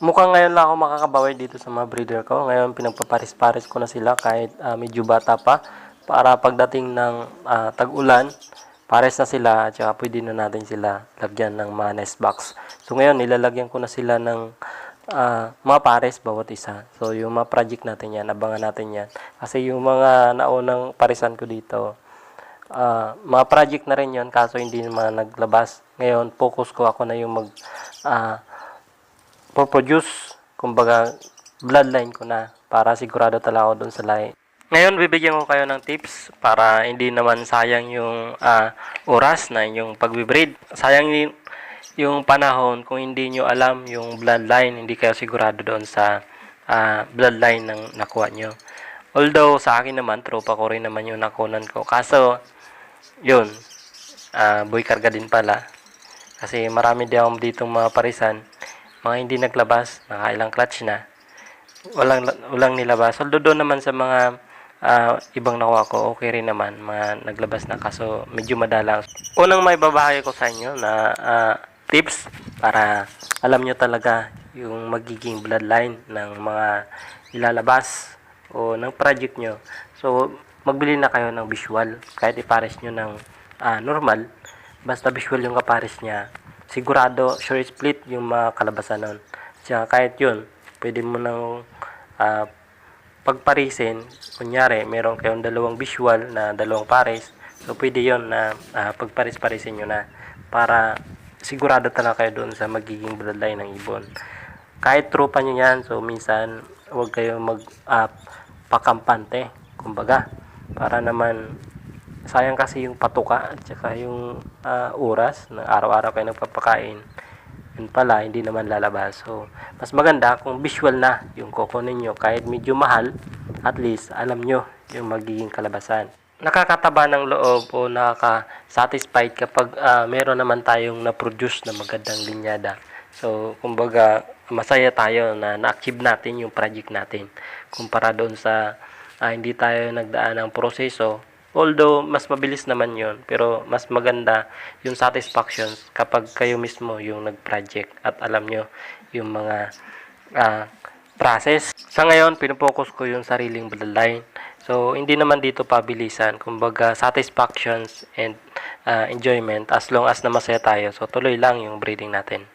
mukhang ngayon lang ako makakabawi dito sa mga breeder ko. Ngayon pinagpaparis-paris ko na sila kahit ah, medyo bata pa para pagdating ng ah, tag-ulan, pares na sila at saka pwede na natin sila lagyan ng mga nest box. So ngayon nilalagyan ko na sila ng ah, mga pares bawat isa. So yung mga project natin yan, abangan natin yan. Kasi yung mga naunang parisan ko dito, ah, mga project na rin yon kaso hindi naman naglabas. Ngayon, focus ko ako na yung mag ah, produce kumbaga bloodline ko na para sigurado talaga ako doon sa lahi. Ngayon, bibigyan ko kayo ng tips para hindi naman sayang yung ah, oras na yung pagbibreed. Sayang yung, yung panahon kung hindi nyo alam yung bloodline, hindi kayo sigurado doon sa ah, bloodline ng nakuha nyo. Although, sa akin naman, tropa ko rin naman yung nakunan ko. Kaso, yun, ah, boy karga din pala. Kasi marami din akong ditong mga parisan, mga hindi naglabas, nakailang clutch na. Walang, walang nilabas. Although doon naman sa mga ah, ibang nakuha ko, okay rin naman, mga naglabas na kaso medyo madalang. Unang may babahagi ko sa inyo na ah, tips para alam nyo talaga yung magiging bloodline ng mga ilalabas o ng project nyo. So, magbili na kayo ng visual. Kahit ipares nyo ng ah, normal, basta visual yung kapares niya, sigurado, sure split yung mga kalabasan nun. Tsaka kahit yun, pwede mo nang ah, pagparisin, kunyari, meron kayong dalawang visual na dalawang pares, so pwede yon na ah, pagparis-parisin nyo na para sigurado talaga kayo doon sa magiging bloodline ng ibon. Kahit tropa nyo yan, so minsan, huwag kayong mag ah, pakampante, kumbaga, para naman sayang kasi yung patuka at saka yung ah, oras na araw-araw kayo nagpapakain. Yun pala hindi naman lalabas. So mas maganda kung visual na yung kukunin nyo kahit medyo mahal at least alam nyo yung magiging kalabasan. Nakakataba ng loob o nakaka-satisfied kapag ah, meron naman tayong na-produce na magandang linyada. So kumbaga masaya tayo na na-achieve natin yung project natin. Kumpara doon sa ah, hindi tayo nagdaan ng proseso Although, mas mabilis naman yon pero mas maganda yung satisfaction kapag kayo mismo yung nag-project at alam nyo yung mga ah, process. Sa ngayon, pinupokus ko yung sariling bloodline. So, hindi naman dito pabilisan. Kumbaga, satisfactions and ah, enjoyment as long as na masaya tayo. So, tuloy lang yung breeding natin.